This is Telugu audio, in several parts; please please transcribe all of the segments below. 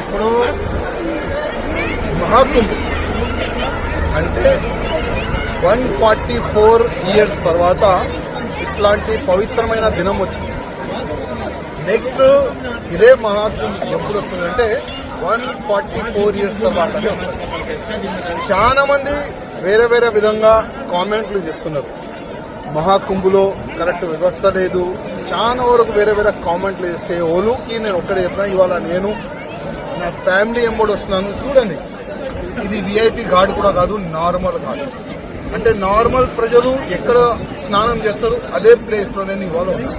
ఇప్పుడు మహాకుంభ్ అంటే వన్ ఫార్టీ ఫోర్ ఇయర్స్ తర్వాత ఇట్లాంటి పవిత్రమైన దినం వచ్చింది. నెక్స్ట్ ఇదే మహాకుంభ్ ఎప్పుడు వస్తుందంటే వన్ ఫార్టీ ఫోర్ ఇయర్స్ తర్వాతనే వస్తుంది. చాలా మంది వేరే వేరే విధంగా కామెంట్లు చేస్తున్నారు. మహాకుంభులో కరెక్ట్ వ్యవస్థ లేదు. చాలా వరకు వేరే వేరే కామెంట్లు చేసే ఓలుకి నేను ఒక్కడే చెప్పిన ఇవాళ నేను నా ఫ్యామిలీ ఎంబడి వస్తున్నాను. చూడండి ఇది విఐపి ఘాట్ కూడా కాదు నార్మల్ ఘాట్. అంటే నార్మల్ ప్రజలు ఎక్కడ స్నానం చేస్తారు అదే ప్లేస్లో నేను ఇవాళ ఉన్నాను.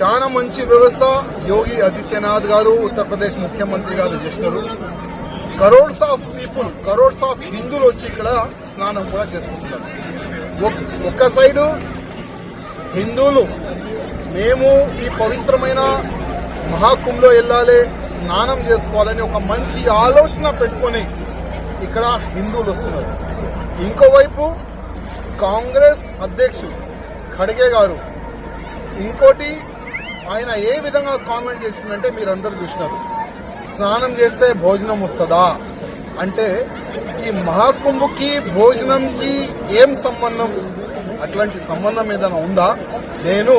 చాలా మంచి వ్యవస్థ. యోగి ఆదిత్యనాథ్ గారు ఉత్తరప్రదేశ్ ముఖ్యమంత్రి గారు చేసినారు. Crores of people crores of హిందువులు వచ్చి ఇక్కడ స్నానం కూడా చేసుకుంటున్నారు. ఒక్క సైడు హిందువులు. మేము ఈ పవిత్రమైన మహాకుంభలో వెళ్ళాలి స్నానం చేసుకోవాలని ఒక మంచి ఆలోచన పెట్టుకొని ఇక్కడ హిందువులు వస్తున్నారు. ఇంకోవైపు కాంగ్రెస్ అధ్యక్షుడు ఖడ్గే గారు ఇంకోటి ఆయన ఏ విధంగా కామెంట్ చేసిందంటే మీరందరూ చూసినారు. స్నానం చేస్తే భోజనం వస్తుందా? అంటే ఈ మహాకుంభకి భోజనంకి ఏం సంబంధం? అట్లాంటి సంబంధం ఏదైనా ఉందా? నేను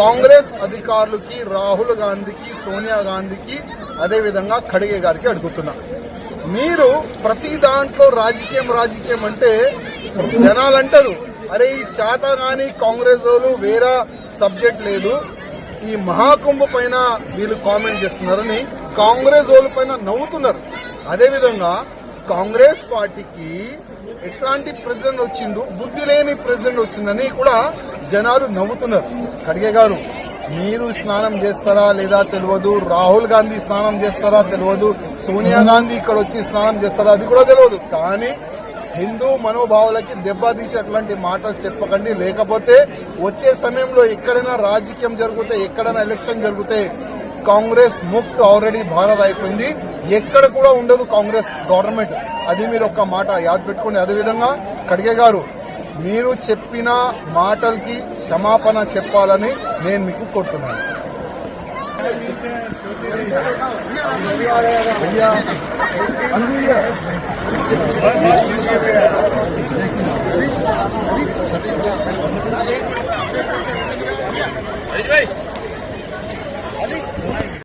కాంగ్రెస్ అధికారులకి రాహుల్ గాంధీకి సోనియా గాంధీకి అదేవిధంగా ఖడ్గే గారికి అడుగుతున్నా. మీరు ప్రతి దాంట్లో రాజకీయం రాజకీయం అంటే జనాలు అంటారు అరే ఈ చేత కానీ కాంగ్రెస్ వాళ్ళు వేరే సబ్జెక్ట్ లేదు. ఈ మహాకుంభ పైన వీళ్ళు కామెంట్ చేస్తున్నారని కాంగ్రెస్ వాళ్ళ పైన నవ్వుతున్నారు. అదేవిధంగా కాంగ్రెస్ పార్టీకి ఎట్లాంటి ప్రెసిడెంట్ వచ్చిండు బుద్ధి లేని ప్రెసిడెంట్ వచ్చిందని కూడా జనాలు నవ్వుతున్నారు. ఖడ్గే గారు మీరు స్నానం చేస్తారా లేదా తెలియదు రాహుల్ గాంధీ స్నానం చేస్తారా తెలియదు సోనియా గాంధీ ఇక్కడ వచ్చి స్నానం చేస్తారా అది కూడా తెలియదు. కానీ హిందూ మనోభావాలకి దెబ్బతీసి అట్లాంటి మాటలు చెప్పకండి. లేకపోతే వచ్చే సమయంలో ఎక్కడైనా రాజకీయం జరిగితే ఎక్కడైనా ఎలక్షన్ జరిగితే కాంగ్రెస్ ముక్త్ ఆల్రెడీ భారత్ అయిపోయింది. ఎక్కడ కూడా ఉండదు కాంగ్రెస్ గవర్నమెంట్. అది మీరు ఒక్క మాట యాద్ పెట్టుకోండి. అదేవిధంగా ఖడ్గే గారు మీరు చెప్పిన మాటలకి క్షమాపణ చెప్పాలని నేను మీకు కోరుతున్నాను. హరీష్ భాయ్